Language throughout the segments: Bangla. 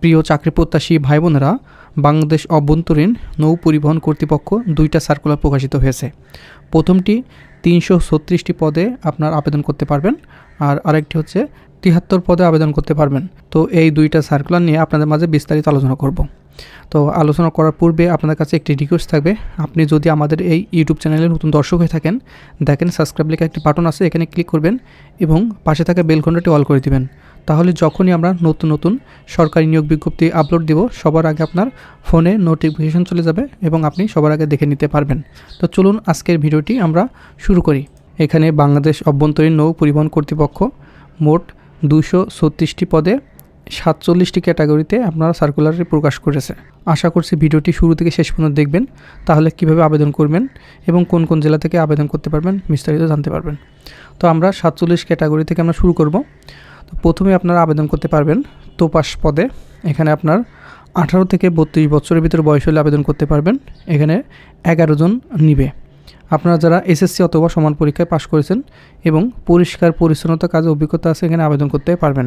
প্রিয় চাকরি প্রত্যাশী ভাই বোনেরা বাংলাদেশ অভ্যন্তরীণ নৌ পরিবহন কর্তৃপক্ষ দুইটা সার্কুলার প্রকাশিত হয়েছে। প্রথমটি তিনশো ছত্রিশটি পদে আপনার আবেদন করতে পারবেন আর আরেকটি হচ্ছে তিয়াত্তর পদে আবেদন করতে পারবেন। তো এই দুইটা সার্কুলার নিয়ে আপনাদের মাঝে বিস্তারিত আলোচনা করব। তো আলোচনা করার পূর্বে আপনাদের কাছে একটি রিকোয়েস্ট থাকবে। আপনি যদি আমাদের এই ইউটিউব চ্যানেলে নতুন দর্শক হয়ে থাকেন, দেখেন সাবস্ক্রাইব লেখা একটি বাটন আছে, এখানে ক্লিক করবেন এবং পাশে থাকা বেলখন্টাটি অল করে দিবেন। তাহলে যখনই আমরা নতুন নতুন সরকারি নিয়োগ বিজ্ঞপ্তি আপলোড দিব, সবার আগে আপনার ফোনে নোটিফিকেশন চলে যাবে এবং আপনি সবার আগে দেখে নিতে পারবেন। তো চলুন আজকের ভিডিওটি আমরা শুরু করি। এখানে বাংলাদেশ অভ্যন্তরীণ নৌ পরিবহন কর্তৃপক্ষ মোট দুশো ছত্রিশটি পদে সাতচল্লিশটি ক্যাটাগরিতে আপনারা সার্কুলারটি প্রকাশ করেছে। আশা করছি ভিডিওটি শুরু থেকে শেষ পর্যন্ত দেখবেন, তাহলে কীভাবে আবেদন করবেন এবং কোন কোন জেলা থেকে আবেদন করতে পারবেন বিস্তারিত জানতে পারবেন। তো আমরা সাতচল্লিশ ক্যাটাগরি থেকে আমরা শুরু করব। তো প্রথমে আপনারা আবেদন করতে পারবেন তোপাস পদে। এখানে আপনার আঠারো থেকে বত্রিশ বছরের ভিতরে বয়স হলে আবেদন করতে পারবেন। এখানে এগারো জন নিবে। আপনারা যারা এসএসসি অথবা সমান পরীক্ষায় পাশ করেছেন এবং পরিষ্কার, পরিচ্ছন্নতা কাজে অভিজ্ঞতা আছে, এখানে আবেদন করতে পারবেন।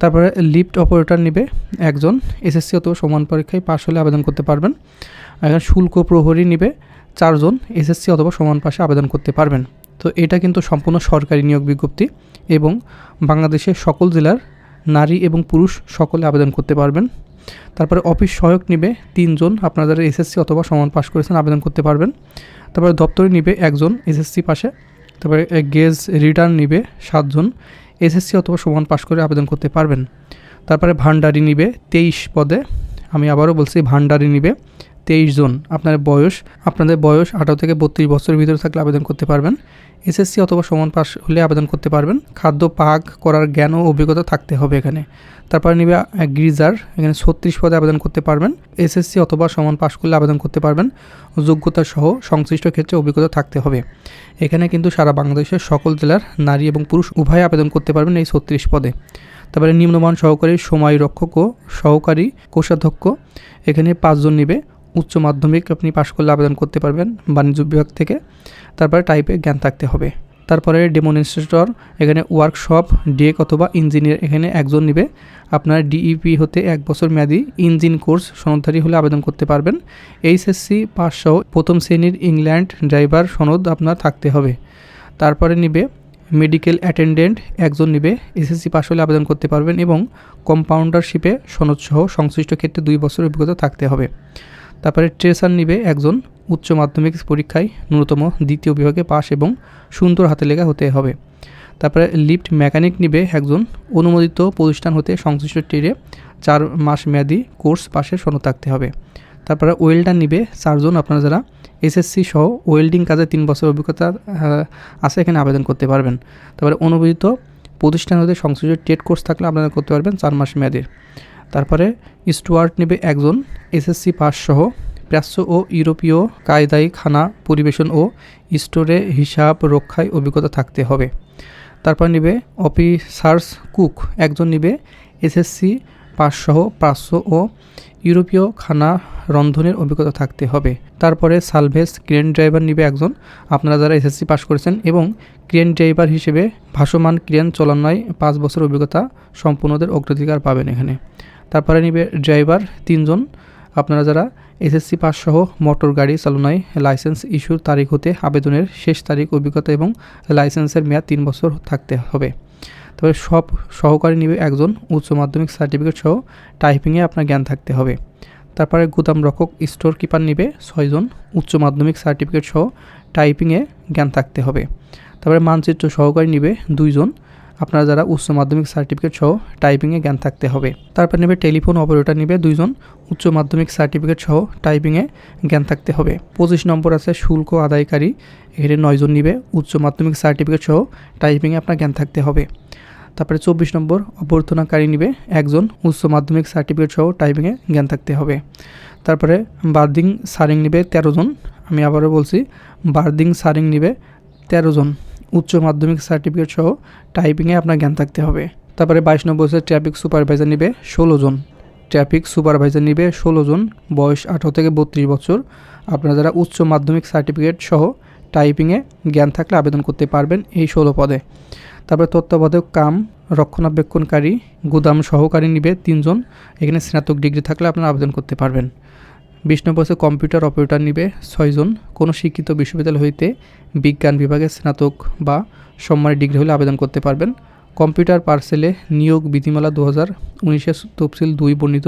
তারপরে লিফট অপারেটর নিবে একজন এসএসসি অথবা সমান পরীক্ষায় পাশ হলে আবেদন করতে পারবেন। এখানে শুল্ক প্রহরী নিবে চারজন এসএসসি অথবা সমান পাশে আবেদন করতে পারবেন। তো এটা কিন্তু সম্পূর্ণ সরকারি নিয়োগ বিজ্ঞপ্তি এবং বাংলাদেশের সকল জেলার নারী এবং পুরুষ সকলে আবেদন করতে পারবেন। তারপরে অফিস সহায়ক নিবে তিনজন, আপনারা যারা এসএসসি অথবা সমান পাশ করেছেন আবেদন করতে পারবেন। তারপরে দপ্তরে নিবে একজন এসএসসি পাশে, তারপরে গেজ রিটার্ন নিবে সাতজন এসএসসি অথবা সমান পাশ করে আবেদন করতে পারবেন। তারপরে ভান্ডারি নিবে তেইশ পদে, আমি আবারও বলছি ভান্ডারি নিবে। তেইশ জন আপনার বয়স, আপনাদের বয়স আঠারো থেকে বত্রিশ বছরের ভিতরে থাকলে আবেদন করতে পারবেন। এসএসসি অথবা সমান পাস হলে আবেদন করতে পারবেন। খাদ্য পাক করার জ্ঞান ও অভিজ্ঞতা থাকতে হবে এখানে। তারপরে নিবে গ্রিজার, এখানে ছত্রিশ পদে আবেদন করতে পারবেন। এসএসসি অথবা সমান পাশ করলে আবেদন করতে পারবেন। যোগ্যতা সহ সংশ্লিষ্ট ক্ষেত্রে অভিজ্ঞতা থাকতে হবে। এখানে কিন্তু সারা বাংলাদেশের সকল জেলার নারী এবং পুরুষ উভয় আবেদন করতে পারবেন এই ছত্রিশ পদে। তারপরে নিম্নমান সহকারী সময় রক্ষক ও সহকারী কোষাধ্যক্ষ। এখানে পাঁচজন নিবে। উচ্চ মাধ্যমিক আপনি পাশ করলে আবেদন করতে পারবেন বাণিজ্য বিভাগ থেকে। তারপরে টাইপে জ্ঞান থাকতে হবে। তারপরে ডেমনস্ট্রেটর এখানে ওয়ার্কশপ ডেক অথবা ইঞ্জিনিয়ার এখানে একজন নিবে। আপনার ডিইপি হতে এক বছর মেয়াদি ইঞ্জিন কোর্স সনদধারী হলে আবেদন করতে পারবেন। এইচএসসি সহ প্রথম শ্রেণির ইংল্যান্ড ড্রাইভার সনদ আপনার থাকতে হবে। তারপরে নিবে মেডিকেল অ্যাটেন্ডেন্ট একজন নিবে। এসএসসি পাস হলে আবেদন করতে পারবেন এবং কম্পাউন্ডারশিপে সনদসহ সংশ্লিষ্ট ক্ষেত্রে দুই বছর অভিজ্ঞতা থাকতে হবে। তারপরে ট্রেসার নিবে একজন উচ্চ মাধ্যমিক পরীক্ষায় ন্যূনতম দ্বিতীয় বিভাগে পাস এবং সুন্দর হাতে লেখা হতে হবে। তারপরে লিফট মেকানিক নিবে একজন অনুমোদিত প্রতিষ্ঠান হতে সংশ্লিষ্ট ট্রেডে চার মাস মেয়াদি কোর্স পাশের সনদ থাকতে হবে। তারপরে ওয়েল্ডার নিবে চারজন আপনারা যারা এসএসসি সহ ওয়েল্ডিং কাজে তিন বছর অভিজ্ঞতা আছে এখানে আবেদন করতে পারবেন। তারপরে অনুমোদিত প্রতিষ্ঠান হতে সংশ্লিষ্ট ট্রেড কোর্স থাকলে আবেদন করতে পারবেন চার মাস মেয়াদের। তারপরে স্টুয়ার্ট নেবে একজন, এসএসসি পাস সহ প্রাচ্য ও ইউরোপীয় কায়দায় খানা পরিবেশন ও স্টোরে হিসাব রক্ষায় অভিজ্ঞতা থাকতে হবে। তারপর নেবে অফিসার্স কুক, একজন নেবে এসএসসি পাস সহ প্রাচ্য ও ইউরোপীয় খানা রন্ধনের অভিজ্ঞতা থাকতে হবে। তারপরে সালভেজ ক্রেন ড্রাইভার নিবে একজন, আপনারা যারা এসএসসি পাস করেছেন এবং ক্রেন ড্রাইভার হিসেবে ভাসমান ক্রেন চলানোয় পাঁচ বছর অভিজ্ঞতা সম্পূর্ণদের অগ্রাধিকার পাবেন এখানে। তারপরে নিবে ড্রাইভার তিনজন। আপনারা যারা এসএসসি পাস সহ মোটর গাড়ি, চালনায় লাইসেন্স ইস্যুর তারিখ হতে আবেদনের শেষ তারিখ, অভিজ্ঞতা এবং লাইসেন্সের মেয়াদ তিন বছর থাকতে হবে। তবে সব সহকারী নিবে একজন, উচ্চ মাধ্যমিক সার্টিফিকেট সহ টাইপিংয়ে আপনার জ্ঞান থাকতে হবে। তারপরে গুদাম রক্ষক, স্টোর কিপার নিবে ছয়জন উচ্চ মাধ্যমিক সার্টিফিকেট সহ টাইপিংয়ে জ্ঞান থাকতে হবে। তারপরে মানচিত্র সহকারী নিবে দুইজন আপনারা যারা উচ্চ মাধ্যমিক সার্টিফিকেট সহ টাইপিংয়ে জ্ঞান থাকতে হবে, তারপর নেবে টেলিফোন অপারেটর নেবে দুইজন, উচ্চ মাধ্যমিক সার্টিফিকেট সহ টাইপিংয়ে জ্ঞান থাকতে হবে। পঁচিশ নম্বর আছে শুল্ক আদায়কারী, এখানে নয়জন নিবে, উচ্চ মাধ্যমিক সার্টিফিকেট সহ টাইপিংয়ে আপনার জ্ঞান থাকতে হবে। তারপরে চব্বিশ নম্বর অভ্যর্থনাকারী নিবে একজন, উচ্চ মাধ্যমিক সার্টিফিকেট সহ টাইপিংয়ে জ্ঞান থাকতে হবে। তারপরে বার্দিং সারিং নিবে তেরো জন, আমি আবারও বলছি, বার্দিং সারিং নিবে তেরো জন। উচ্চ মাধ্যমিক সার্টিফিকেট সহ টাইপিংয়ে আপনার জ্ঞান থাকতে হবে। তারপরে বাইশ নম্বর হচ্ছে ট্রাফিক সুপারভাইজার নিবে ষোলো জন। ট্রাফিক সুপারভাইজার নিবে ষোলো জন, বয়স আঠারো থেকে বত্রিশ বছর। আপনারা যারা উচ্চ মাধ্যমিক সার্টিফিকেট সহ টাইপিংয়ে জ্ঞান থাকলে আবেদন করতে পারবেন এই ষোলো পদে। তারপরে তত্ত্বাবধায়ক কাম, রক্ষণাবেক্ষণকারী, গুদাম সহকারী নিবে তিনজন। এখানে স্নাতক ডিগ্রি থাকলে আপনারা আবেদন করতে পারবেন। বিশ নম্বর হচ্ছে কম্পিউটার অপারেটর নিবে ছয়জন কোনো শিক্ষিত বিশ্ববিদ্যালয় হইতে বিজ্ঞান বিভাগে স্নাতক বা সম্মানের ডিগ্রি হলে আবেদন করতে পারবেন। কম্পিউটার পার্সেলে নিয়োগ বিধিমালা দু হাজার উনিশের তফসিল দুই বর্ণিত।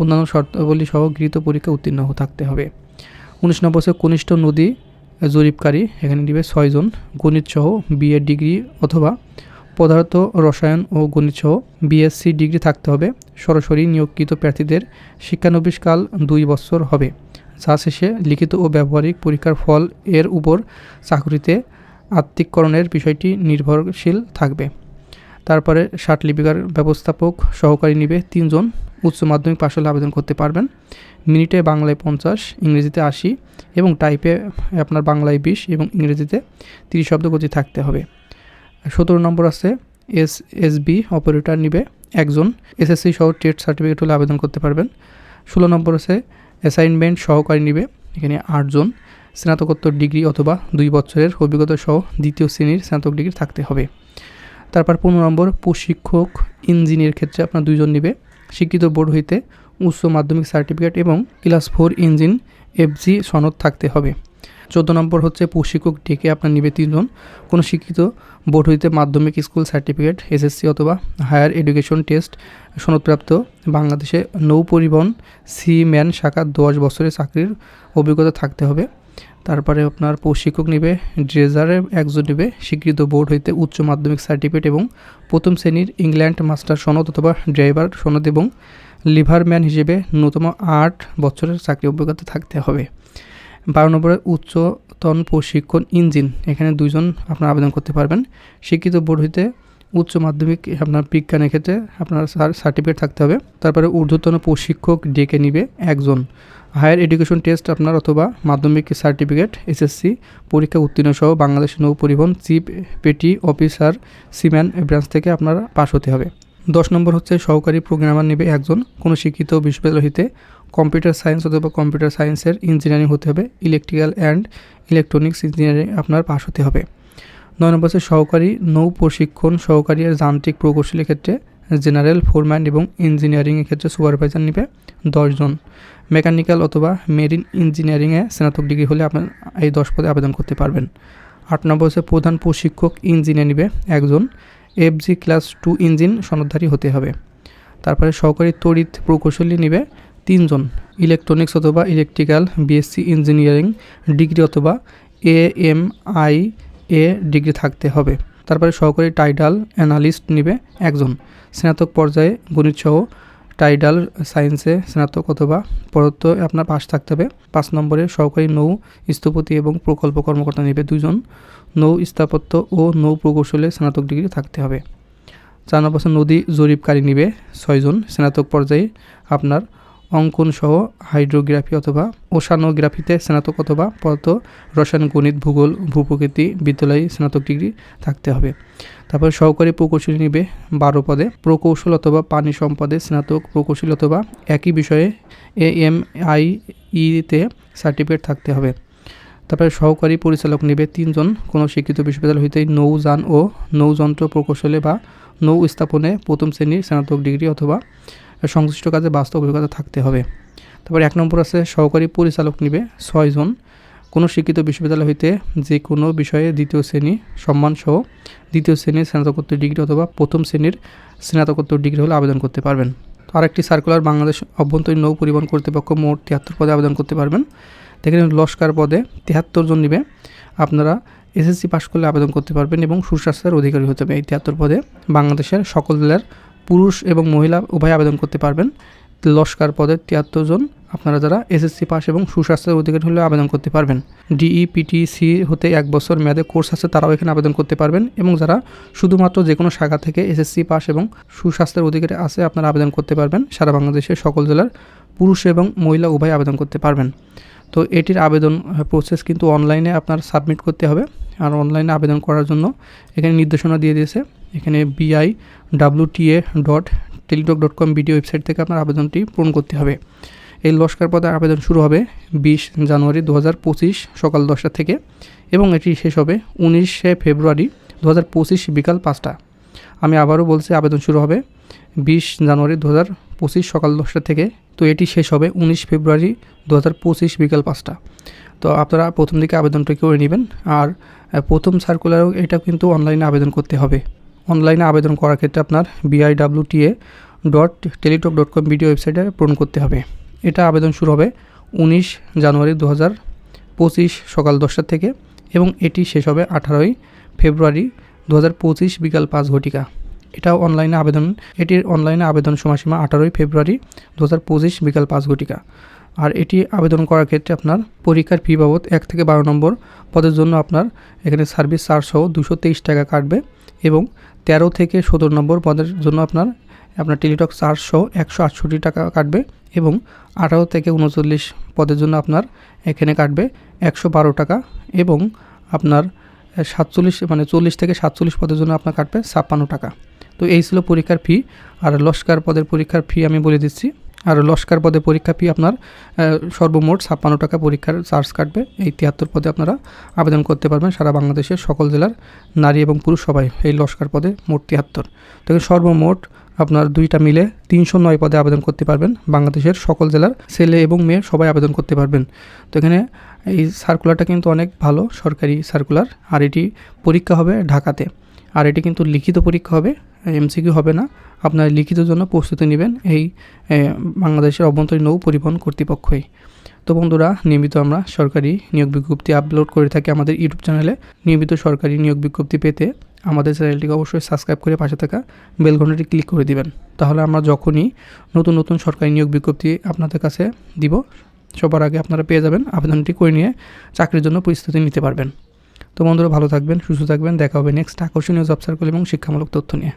অন্যান্য শর্তাবলী সহ গৃহীত পরীক্ষা উত্তীর্ণ থাকতে হবে। উনিশ নম্বর হচ্ছে কনিষ্ঠ নদী জরিপকারী, এখানে নিবে ছয়জন গণিত সহ বিএ ডিগ্রি অথবা পদার্থ, রসায়ন ও গণিত সহ বিএসসি ডিগ্রি থাকতে হবে। সরাসরি নিয়োগকৃত প্রার্থীদের শিক্ষানবিশকাল দুই বছর হবে। যা শেষে লিখিত ও ব্যবহারিক পরীক্ষার ফল এর উপর চাকরিতে আত্মিককরণের বিষয়টি নির্ভরশীল থাকবে। তারপরে ষাট লিপিকার ব্যবস্থাপক সহকারী নিবে তিনজন। উচ্চ মাধ্যমিক পাশ হলে আবেদন করতে পারবেন। মিনিটে বাংলায় পঞ্চাশ, ইংরেজিতে আশি এবং টাইপে আপনার বাংলায় বিশ এবং ইংরেজিতে তিরিশ শব্দ গতি থাকতে হবে। সতেরো নম্বর আছে, এস এস বি অপারেটর নিবে একজন। এসএসসি সহ টেট সার্টিফিকেট হলে আবেদন করতে পারবেন। ষোলো নম্বর আছে অ্যাসাইনমেন্ট সহকারী নিবে, এখানে আটজন স্নাতকোত্তর ডিগ্রি অথবা দুই বছরের অভিজ্ঞতা সহ দ্বিতীয় শ্রেণির স্নাতক ডিগ্রি থাকতে হবে। তারপর পনেরো নম্বর, প্রশিক্ষক ইঞ্জিনিয়ার ক্ষেত্রে আপনার দুইজন নিবে। শিক্ষিত বোর্ড হইতে উচ্চ মাধ্যমিক সার্টিফিকেট এবং ক্লাস ফোর ইঞ্জিন এফজি সনদ থাকতে হবে। চোদ্দ নম্বর হচ্ছে প্রশিক্ষক ডেকে আপনার নিবে তিনজন কোনো শিক্ষিত বোর্ড হইতে মাধ্যমিক স্কুল সার্টিফিকেট এসএসসি অথবা হায়ার এডুকেশন টেস্ট সনদপ্রাপ্ত বাংলাদেশে নৌ পরিবহন সি ম্যান শাখা দশ বছরের চাকরির অভিজ্ঞতা থাকতে হবে। তারপরে আপনার প্রশিক্ষক নেবে, ড্রেজারে একজন নেবে, স্বীকৃত বোর্ড হইতে উচ্চ মাধ্যমিক সার্টিফিকেট এবং প্রথম শ্রেণির ইংল্যান্ড মাস্টার সনদ অথবা ড্রাইভার সনদ এবং লিভারম্যান হিসেবে ন্যূনতম আট বছরের চাকরি অভিজ্ঞতা থাকতে হবে। বারো নম্বরে উচ্চতন প্রশিক্ষণ ইঞ্জিন। এখানে দুইজন আপনার আবেদন করতে পারবেন। শিক্ষিত বোর্ড হইতে উচ্চ মাধ্যমিক, আপনার বিজ্ঞানের ক্ষেত্রে আপনার সার্টিফিকেট থাকতে হবে। তারপরে ঊর্ধ্বতন প্রশিক্ষক ডেকে নিবে একজন। হায়ার এডুকেশন টেস্ট আপনার অথবা মাধ্যমিক সার্টিফিকেট, এসএসসি পরীক্ষা উত্তীর্ণ সহ বাংলাদেশ নৌ পরিবহন chief petty officer seaman branch থেকে আপনার পাশ হতে হবে। দশ নম্বর হচ্ছে সহকারী প্রোগ্রামার নেবে একজন। কোনো শিক্ষিত বিশ্ববিদ্যালয় হইতে কম্পিউটার সায়েন্স অথবা কম্পিউটার সায়েন্সের ইঞ্জিনিয়ারিং হতে হবে। ইলেকট্রিক্যাল অ্যান্ড ইলেকট্রনিক্স ইঞ্জিনিয়ারিং আপনার পাশ হতে হবে। নয় নম্বর হচ্ছে সহকারী নৌ প্রশিক্ষণ সহকারী আর যান্ত্রিক প্রকৌশলের ক্ষেত্রে জেনারেল ফোরম্যান এবং ইঞ্জিনিয়ারিংয়ের ক্ষেত্রে সুপারভাইজার নেবে দশজন মেকানিক্যাল অথবা মেরিন ইঞ্জিনিয়ারিংয়ে স্নাতক ডিগ্রি হলে আপনার এই দশ পদে আবেদন করতে পারবেন। আট নম্বর হচ্ছে প্রধান প্রশিক্ষক ইঞ্জিনিয়ার নিবে একজন। এফজি ক্লাস টু ইঞ্জিন সনদধারী হতে হবে। তারপরে সহকারী তড়িৎ প্রকৌশলী নিবে তিনজন ইলেকট্রনিক্স অথবা ইলেকট্রিক্যাল বিএসসি ইঞ্জিনিয়ারিং ডিগ্রি অথবা A M I E degree থাকতে হবে। তারপরে সহকারী টাইডাল অ্যানালিস্ট নিবে একজন, স্নাতক পর্যায়ে গণিতসহ টাইডাল সায়েন্সে স্নাতক অথবা পরত্ব আপনার পাশ থাকতে হবে। পাঁচ নম্বরে সহকারী নৌ স্থপতি এবং প্রকল্প কর্মকর্তা নেবে দুজন নৌ স্থাপত্য ও নৌ প্রকৌশলে স্নাতক ডিগ্রি থাকতে হবে। চার নম্বর নদী জরিপকারী নিবে ছয়জন। স্নাতক পর্যায়ে আপনার অঙ্কন সহ হাইড্রোগ্রাফি অথবা ওশানোগ্রাফিতে স্নাতক অথবা পদার্থ রসায়ন গণিত, ভূগোল, ভূপ্রকৃতি বিদ্যালয়ে স্নাতক ডিগ্রি থাকতে হবে। তারপর সহকারী প্রকৌশলী নিবে বারো পদে। প্রকৌশল অথবা পানি সম্পদে স্নাতক প্রকৌশলী অথবা একই বিষয়ে এ এম আই ইতে সার্টিফিকেট থাকতে হবে। তারপরে সহকারী পরিচালক নেবে তিনজন। কোনো শিক্ষিত বিশ্ববিদ্যালয় হইতে নৌযান ও নৌযন্ত্র প্রকৌশলে বা নৌ স্থাপনে প্রথম শ্রেণির স্নাতক ডিগ্রি অথবা সংশ্লিষ্ট কাজে বাস্তব অভিজ্ঞতা থাকতে হবে। তারপর এক নম্বর আছে সহকারী পরিচালক নিবে ছয়জন। কোনো শিক্ষিত বিশ্ববিদ্যালয় হইতে যে কোনো বিষয়ে দ্বিতীয় শ্রেণি সম্মানসহ দ্বিতীয় শ্রেণির স্নাতকোত্তর ডিগ্রি অথবা প্রথম শ্রেণির স্নাতকোত্তর ডিগ্রি হলে আবেদন করতে পারবেন। আরেকটি সার্কুলার বাংলাদেশ অভ্যন্তরীণ নৌ পরিবহন কর্তৃপক্ষ মোট তিয়াত্তর পদে আবেদন করতে পারবেন। দেখেন লস্কার পদে তিয়াত্তর জন নিবে। আপনারা এসএসসি পাশ করলে আবেদন করতে পারবেন এবং সুস্বাস্থ্যের অধিকারী হতে হবে এই তিয়াত্তর পদে। বাংলাদেশের সকল জেলার পুরুষ এবং মহিলা উভয় আবেদন করতে পারবেন। লস্কার পদে তিয়াত্তর জন আপনারা যারা এসএসসি পাস এবং সুস্বাস্থ্যের অধিকারী হলে আবেদন করতে পারবেন। ডিইপিটিসি হতে এক বছর মেয়াদে কোর্স আছে, তারাও এখানে আবেদন করতে পারবেন এবং যারা শুধুমাত্র যে কোনো শাখা থেকে এসএসসি পাস এবং সুস্বাস্থ্যের অধিকারী আছে, আপনারা আবেদন করতে পারবেন। সারা বাংলাদেশের সকল জেলার পুরুষ এবং মহিলা উভয় আবেদন করতে পারবেন। তো এটির আবেদন প্রসেস কিন্তু অনলাইনে আপনার সাবমিট করতে হবে। আর অনলাইনে আবেদন করার জন্য এখানে নির্দেশনা দিয়ে দিয়েছে। এখানে BI WTA dot Teletalk dot com video website থেকে আপনার আবেদনটি পূরণ করতে হবে। এই লস্কার পদে আবেদন শুরু হবে বিশ জানুয়ারি দু হাজার পঁচিশ সকাল দশটা থেকে এবং এটি শেষ হবে উনিশে ফেব্রুয়ারি দু হাজার পঁচিশ বিকাল পাঁচটা। আমি আবারও বলছি আবেদন শুরু হবে বিশ জানুয়ারি দু হাজার পঁচিশ সকাল দশটা থেকে। তো এটি শেষ হবে উনিশ ফেব্রুয়ারি দু হাজার পঁচিশ বিকাল পাঁচটা। তো আপনারা প্রথম দিকে আবেদনটা করে নেবেন আর প্রথম সার্কুলারও এটা কিন্তু অনলাইনে আবেদন করতে হবে। অনলাইনে আবেদন করার ক্ষেত্রে আপনার BIWTA dot Teletalk dot com video ওয়েবসাইটে পূরণ করতে হবে। এটা আবেদন শুরু হবে উনিশ জানুয়ারি দু হাজার পঁচিশ সকাল দশটা থেকে এবং এটি শেষ হবে আঠারোই ফেব্রুয়ারি দু হাজার পঁচিশ বিকাল পাঁচ ঘটিকা। এটাও অনলাইনে আবেদন, এটির অনলাইনে আবেদন সময়সীমা আঠারোই ফেব্রুয়ারি দু হাজার পঁচিশ বিকাল পাঁচ ঘটিকা। আর এটি আবেদন করার ক্ষেত্রে আপনার পরীক্ষার ফি বাবদ এক থেকে বারো নম্বর পদের জন্য আপনার এখানে সার্ভিস চার্জ সহ দুশো তেইশ টাকা কাটবে এবং তেরো থেকে সতেরো নম্বর পদের জন্য আপনার আপনার টেলিটক সহ একশো আটষট্টি টাকা কাটবে এবং আঠারো থেকে উনচল্লিশ পদের জন্য আপনার এখানে কাটবে একশো বারো টাকা এবং আপনার সাতচল্লিশ মানে চল্লিশ থেকে সাতচল্লিশ পদের জন্য আপনার কাটবে ছাপ্পান্ন টাকা। তো এই ছিল পরীক্ষার ফি। আর লস্কার পদের পরীক্ষার ফি আমি বলে দিচ্ছি। আর লস্কার পদে পরীক্ষা ফি আপনার সর্বমোট ছাপ্পান্ন টাকা পরীক্ষার চার্জ কাটবে। এই তিয়াত্তর পদে আপনারা আবেদন করতে পারবেন সারা বাংলাদেশের সকল জেলার নারী এবং পুরুষ সবাই এই লস্কার পদে মোট তিয়াত্তর। তো সর্বমোট আপনার দুইটা মিলে তিনশো নয় পদে আবেদন করতে পারবেন। বাংলাদেশের সকল জেলার ছেলে এবং মেয়ে সবাই আবেদন করতে পারবেন। তো এখানে এই সার্কুলারটা কিন্তু অনেক ভালো সরকারি সার্কুলার আর এটি পরীক্ষা হবে ঢাকাতে। আর এটি কিন্তু লিখিত পরীক্ষা হবে এমসিকিউ হবে না। আপনার লিখিত জন্য প্রস্তুতি নেবেন এই বাংলাদেশের অভ্যন্তরীণ নৌ পরিবহন কর্তৃপক্ষই। তো বন্ধুরা, নিয়মিত আমরা সরকারি নিয়োগ বিজ্ঞপ্তি আপলোড করে থাকি আমাদের ইউটিউব চ্যানেলে নিয়মিত সরকারি নিয়োগ বিজ্ঞপ্তি পেতে আমাদের চ্যানেলটিকে অবশ্যই সাবস্ক্রাইব করে পাশে থাকা বেল ঘন্টাটি ক্লিক করে দিবেন। তাহলে আমরা যখনই নতুন নতুন সরকারি নিয়োগ বিজ্ঞপ্তি আপনাদের কাছে দিব, সবার আগে আপনারা পেয়ে যাবেন, আবেদনটি করে নিয়ে চাকরির জন্য প্রস্তুতি নিতে পারবেন। তো বন্ধুরা, ভালো থাকবেন, সুস্থ থাকবেন, দেখা হবে নেক্সট আকর্ষণীয় জব সার্কেল এবং শিক্ষামূলক তথ্য নিয়ে।